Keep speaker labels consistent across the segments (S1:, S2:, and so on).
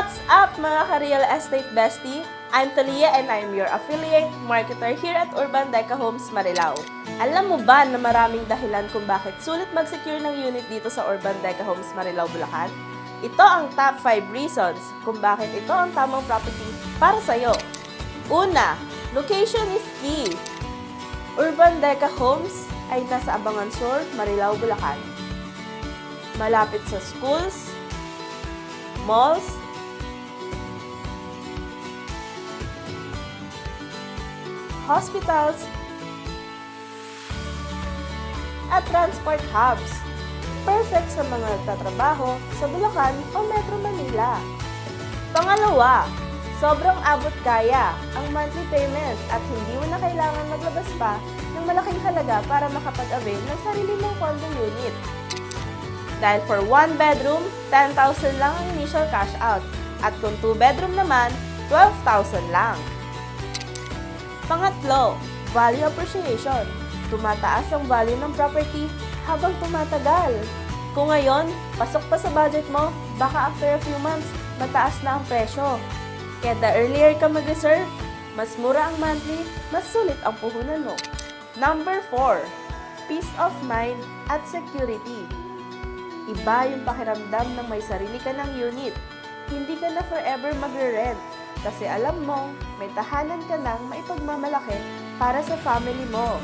S1: What's up mga ka-real estate bestie? I'm Talia and I'm your affiliate marketer here at Urban Deca Homes Marilao. Alam mo ba na maraming dahilan kung bakit sulit mag-secure ng unit dito sa Urban Deca Homes Marilao, Bulacan? Ito ang top 5 reasons kung bakit ito ang tamang property para sa'yo. Una, location is key. Urban Deca Homes ay nasa Abangan Sur, Marilao, Bulacan. Malapit sa schools, malls, hospitals, at transport hubs. Perfect sa mga nagtatrabaho sa Bulacan o Metro Manila. Pangalawa, sobrang abot kaya ang monthly payment at hindi mo na kailangan maglabas pa ng malaking halaga para makapag-avail ng sarili mong condo unit. Dahil for one bedroom, 10,000 lang ang initial cash out. At kung two bedroom naman, 12,000 lang. Pangatlo, value appreciation. Tumataas ang value ng property habang tumatagal. Kung ngayon, pasok pa sa budget mo, baka after a few months, mataas na ang presyo. Kaya the earlier ka mag-reserve, mas mura ang monthly, mas sulit ang puhunan mo. Number 4, peace of mind at security. Iba yung pakiramdam ng may sarili ka ng unit. Hindi ka na forever magre-rent kasi alam mo, may tahanan ka nang maipagmamalaki para sa family mo.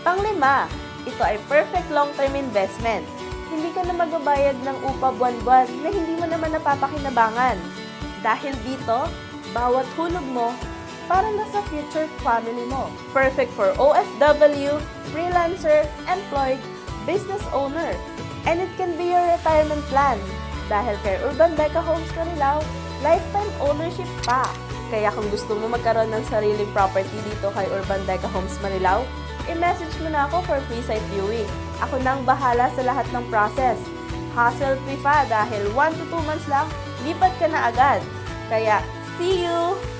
S1: Panglima, ito ay perfect long-term investment. Hindi ka na magbabayad ng upa buwan-buwan na hindi mo naman napapakinabangan. Dahil dito, bawat hulog mo para na sa future family mo. Perfect for OFW, freelancer, employed, business owner. And it can be your retirement plan. Dahil kay Urban Deca Homes Marilao, lifetime ownership pa. Kaya kung gusto mo magkaroon ng sariling property dito kay Urban Deca Homes Marilao, i-message mo na ako for free site viewing. Ako nang bahala sa lahat ng process. Hassle-free pa dahil 1 to 2 months lang, lipat ka na agad. Kaya, see you!